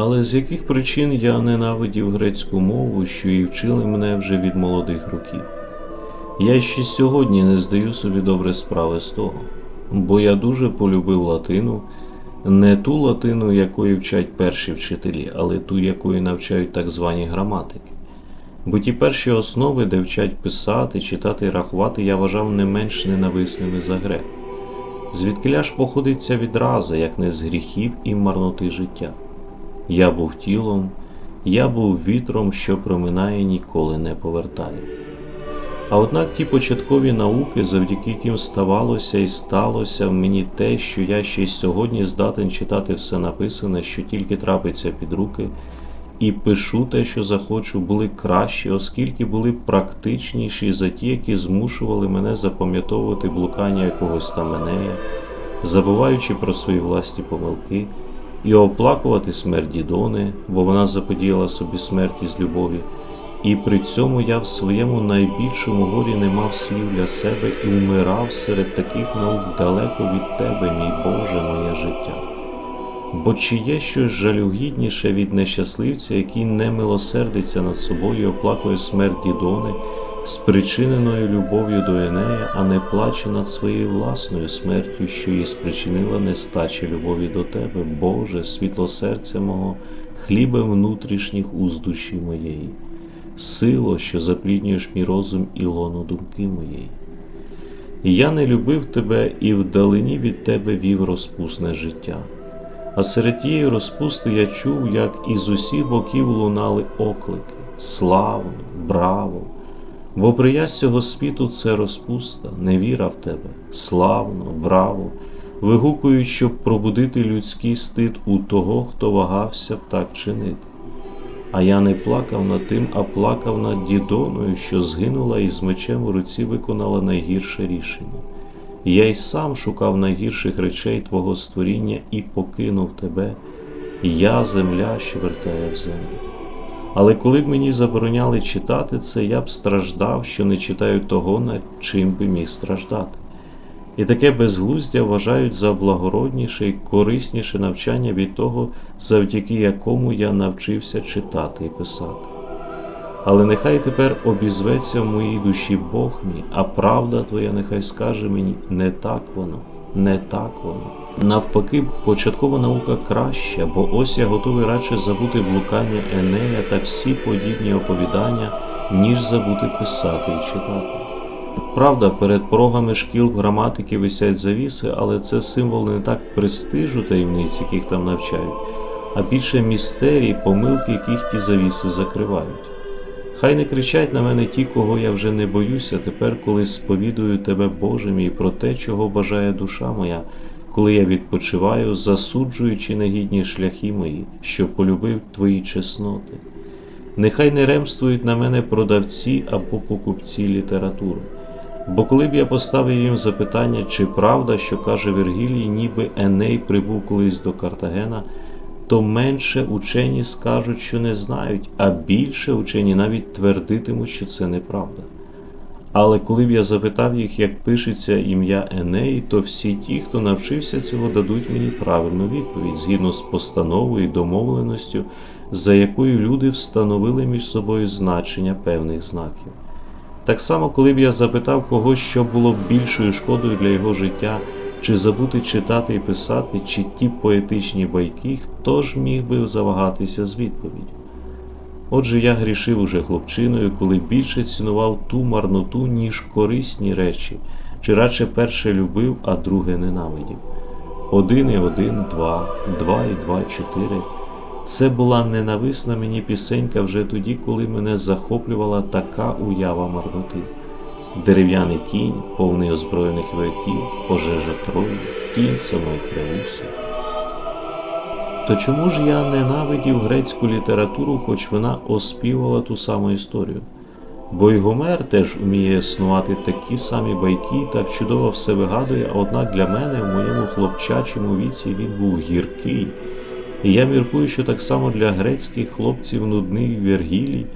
Але з яких причин я ненавидів грецьку мову, що і вчили мене вже від молодих років? Я ще сьогодні не здаю собі добре справи з того, бо я дуже полюбив латину, не ту латину, якої вчать перші вчителі, але ту, якою навчають так звані граматики. Бо ті перші основи, де вчать писати, читати і рахувати, я вважав не менш ненависними за грек. Звідкиля ж походить ця відраза, як не з гріхів і марноти життя. Я був тілом, я був вітром, що проминає ніколи не повертає. А однак ті початкові науки, завдяки яким ставалося і сталося в мені те, що я ще й сьогодні здатен читати все написане, що тільки трапиться під руки, і пишу те, що захочу, були кращі, оскільки були практичніші за ті, які змушували мене запам'ятовувати блукання якогось там Енея, забуваючи про свої власні помилки, і оплакувати смерть Дідони, бо вона заподіяла собі смерть із любові. І при цьому я в своєму найбільшому горі не мав слів для себе і вмирав серед таких наук далеко від тебе, мій Боже, моє життя. Бо чи є щось жалюгідніше від нещасливця, який не милосердиться над собою і оплакує смерть Дідони, спричиненою любов'ю до Енея, а не плаче над своєю власною смертю, що її спричинила нестача любові до тебе, Боже, світло серця мого, хлібе внутрішніх уз душі моєї сило, що запліднюєш мій розум і лоно думки моєї. Я не любив тебе і вдалині від тебе вів розпусне життя. А серед тієї розпусти я чув, як із усіх боків лунали оклики Славно, браво! Бо приязнь цього світу це розпуста, невіра в тебе, славно, браво, вигукують, щоб пробудити людський стид у того, хто вагався б так чинити. А я не плакав над тим, а плакав над дідоною, що згинула і з мечем у руці виконала найгірше рішення. Я й сам шукав найгірших речей Твого створіння і покинув тебе, я земля, що вертає в землю. Але коли б мені забороняли читати це, я б страждав, що не читаю того, над чим би міг страждати. І таке безглуздя вважають за благородніше і корисніше навчання від того, завдяки якому я навчився читати і писати. Але нехай тепер обізветься в моїй душі Бог мій, а правда Твоя нехай скаже мені не так воно, не так воно. Навпаки, початкова наука краща, бо ось я готовий радше забути блукання Енея та всі подібні оповідання, ніж забути писати і читати. Правда, перед порогами шкіл граматики висять завіси, але це символ не так престижу таємниць, яких там навчають, а більше містерій, помилки, яких ті завіси закривають. Хай не кричать на мене ті, кого я вже не боюся, тепер, коли сповідую тебе, Боже мій, про те, чого бажає душа моя, коли я відпочиваю, засуджуючи негідні шляхи мої, що полюбив твої чесноти. Нехай не ремствують на мене продавці або покупці літератури. Бо коли б я поставив їм запитання, чи правда, що каже Вергілій, ніби Еней прибув колись до Картагена, то менше учені скажуть, що не знають, а більше учені навіть твердитимуть, що це неправда. Але коли б я запитав їх, як пишеться ім'я Еней, то всі ті, хто навчився цього, дадуть мені правильну відповідь згідно з постановою і домовленостю, за якою люди встановили між собою значення певних знаків. Так само, коли б я запитав когось, що було б більшою шкодою для його життя, чи забути читати і писати, чи ті поетичні байки, хто ж міг би завагатися з відповіддю? Отже, я грішив уже хлопчиною, коли більше цінував ту марноту, ніж корисні речі, чи радше перше любив, а друге ненавидів. Один і один, два, два і два, чотири. Це була ненависна мені пісенька вже тоді, коли мене захоплювала така уява марноти. Дерев'яний кінь, повний озброєних вояків, пожежа трою, тінь самої кривуси. То чому ж я ненавидів грецьку літературу, хоч вона оспівала ту саму історію? Бо й Гомер теж уміє існувати такі самі байки, так чудово все вигадує, однак для мене в моєму хлопчачому віці він був гіркий. І я міркую, що так само для грецьких хлопців нудний Вергілій,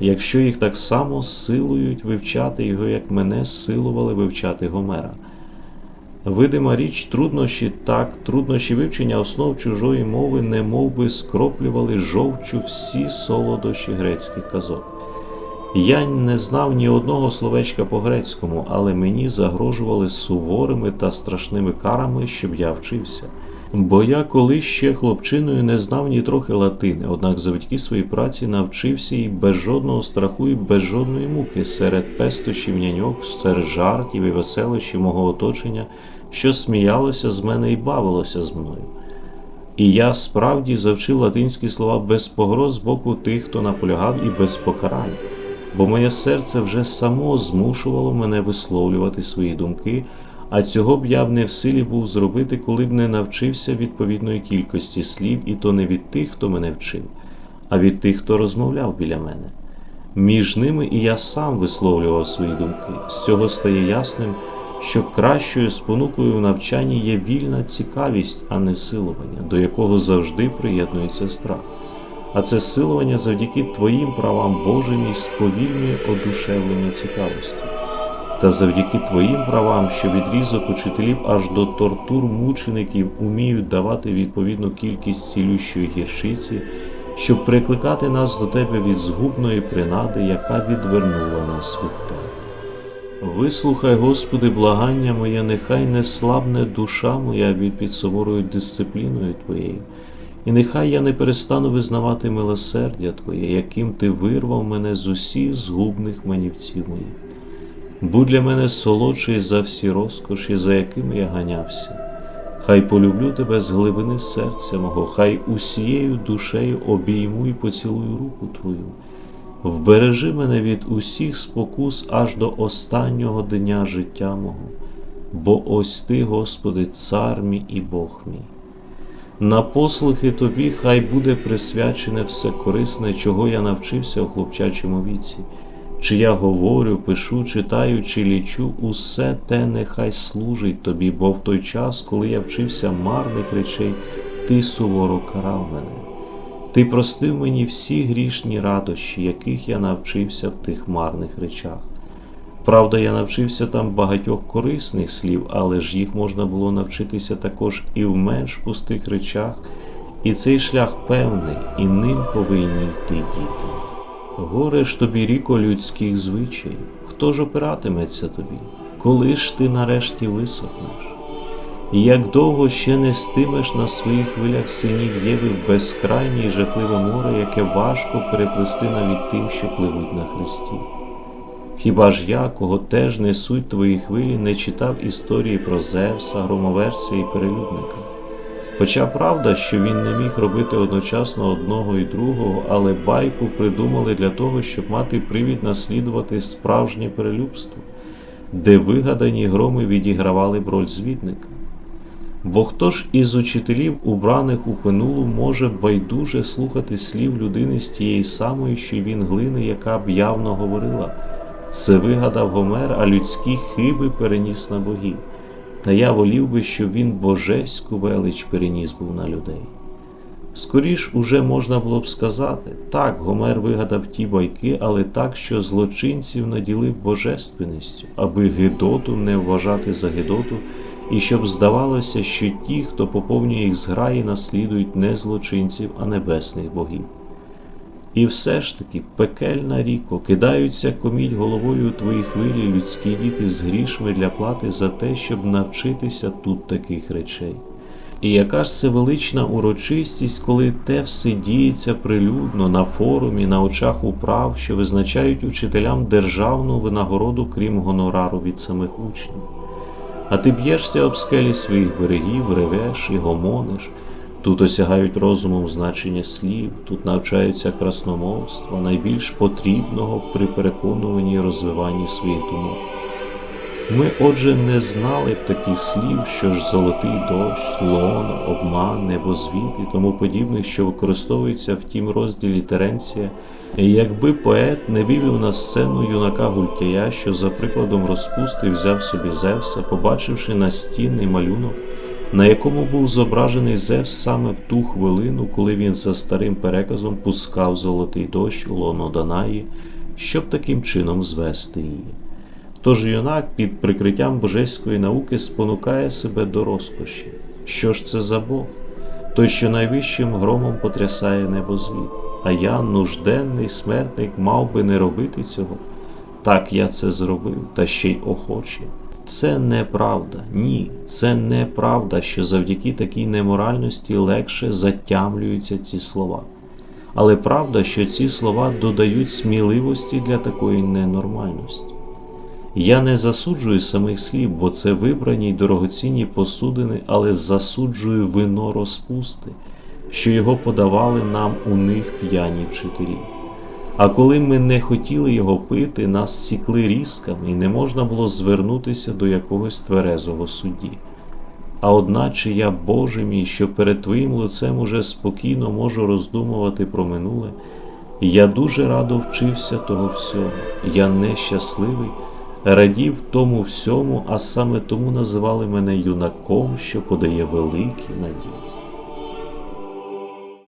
якщо їх так само силують вивчати його, як мене силували вивчати Гомера. Видима річ, труднощі так, труднощі вивчення основ чужої мови не би скроплювали жовчу всі солодощі грецьких казок. Я не знав ні одного словечка по-грецькому, але мені загрожували суворими та страшними карами, щоб я вчився. Бо я колись ще хлопчиною не знав ні трохи латини, однак завдяки своїй праці навчився і без жодного страху і без жодної муки серед пестощів няньок, серед жартів і веселощів мого оточення, що сміялося з мене і бавилося з мною. І я справді завчив латинські слова без погроз з боку тих, хто наполягав, і без покарань бо моє серце вже само змушувало мене висловлювати свої думки, а цього б я б не в силі був зробити, коли б не навчився відповідної кількості слів, і то не від тих, хто мене вчив, а від тих, хто розмовляв біля мене. Між ними і я сам висловлював свої думки. З цього стає ясним, що кращою спонукою в навчанні є вільна цікавість, а не силування, до якого завжди приєднується страх а це силування завдяки Твоїм правам Божим і сповільнює одушевлення цікавості. Та завдяки Твоїм правам, що відрізок учителів аж до тортур мучеників уміють давати відповідну кількість цілющої гіршиці, щоб прикликати нас до Тебе від згубної принади, яка відвернула нас від Тебе. Вислухай, Господи, благання моє, нехай не слабне душа моя від під суворою дисципліною Твоєю. І нехай я не перестану визнавати милосердя Твоє, яким Ти вирвав мене з усіх згубних манівців моїх. Будь для мене солодший за всі розкоші, за якими я ганявся. Хай полюблю тебе з глибини серця мого, хай усією душею обійму і поцілую руку Твою. Вбережи мене від усіх спокус аж до останнього дня життя мого, бо ось Ти, Господи, цар мій і Бог мій. На послухи тобі хай буде присвячене все корисне, чого я навчився у хлопчачому віці, чи я говорю, пишу, читаю, чи лічу, усе те нехай служить тобі, бо в той час, коли я вчився марних речей, ти суворо карав мене. Ти простив мені всі грішні радощі, яких я навчився в тих марних речах. Правда, я навчився там багатьох корисних слів, але ж їх можна було навчитися також і в менш пустих речах, і цей шлях певний, і ним повинні йти діти. Горе ж тобі, ріко людських звичаїв, хто ж опиратиметься тобі, коли ж ти нарешті висохнеш? І як довго ще нестимеш на своїх хвилях синів Єви безкрайнє і жахливе море, яке важко переплести навіть тим, що пливуть на хресті? Хіба ж я, кого теж несуть твої хвилі, не читав історії про Зевса, громоверця і перелюдника? Хоча правда, що він не міг робити одночасно одного і другого, але байку придумали для того, щоб мати привід наслідувати справжнє перелюбство, де вигадані громи відігравали б роль звідника. Бо хто ж із учителів, убраних у пенулу, може байдуже слухати слів людини з тієї самої, що він глини, яка б явно говорила. Це вигадав Гомер, а людські хиби переніс на богів. Та я волів би, щоб він божеську велич переніс був на людей. Скоріш уже можна було б сказати, так, Гомер вигадав ті байки, але так, що злочинців наділив божественністю, аби Гедоту не вважати за Гедоту, і щоб здавалося, що ті, хто поповнює їх зграї, наслідують не злочинців, а небесних богів. І все ж таки, пекельна ріко, кидаються коміть головою у твої хвилі людські діти з грішми для плати за те, щоб навчитися тут таких речей. І яка ж це велична урочистість, коли те все діється прилюдно на форумі, на очах управ, що визначають учителям державну винагороду, крім гонорару від самих учнів. А ти б'єшся об скелі своїх берегів, ревеш і гомониш. Тут осягають розумом значення слів, тут навчаються красномовства, найбільш потрібного при переконуванні і розвиванні своїх думок. Ми, отже, не знали б таких слів, що ж золотий дощ, лоно, обман, небозвіт і тому подібних, що використовуються в тім розділі Теренція, якби поет не вивів на сцену юнака Гультяя, що за прикладом розпусти взяв собі Зевса, побачивши настінний малюнок на якому був зображений Зевс саме в ту хвилину, коли він за старим переказом пускав золотий дощ у лоно Данаї, щоб таким чином звести її. Тож юнак під прикриттям божеської науки спонукає себе до розкоші. Що ж це за Бог? Той, що найвищим громом потрясає небозвід, а я, нужденний смертник, мав би не робити цього. Так я це зробив, та ще й охоче. Це неправда. Ні, це неправда, що завдяки такій неморальності легше затямлюються ці слова. Але правда, що ці слова додають сміливості для такої ненормальності. Я не засуджую самих слів, бо це вибрані й дорогоцінні посудини, але засуджую вино розпусти, що його подавали нам у них п'яні вчителі. А коли ми не хотіли його пити, нас сікли різками, і не можна було звернутися до якогось тверезого судді. А одначе я, Боже мій, що перед Твоїм лицем уже спокійно можу роздумувати про минуле, я дуже радо вчився того всього. Я нещасливий, радів тому всьому, а саме тому називали мене юнаком, що подає великі надії.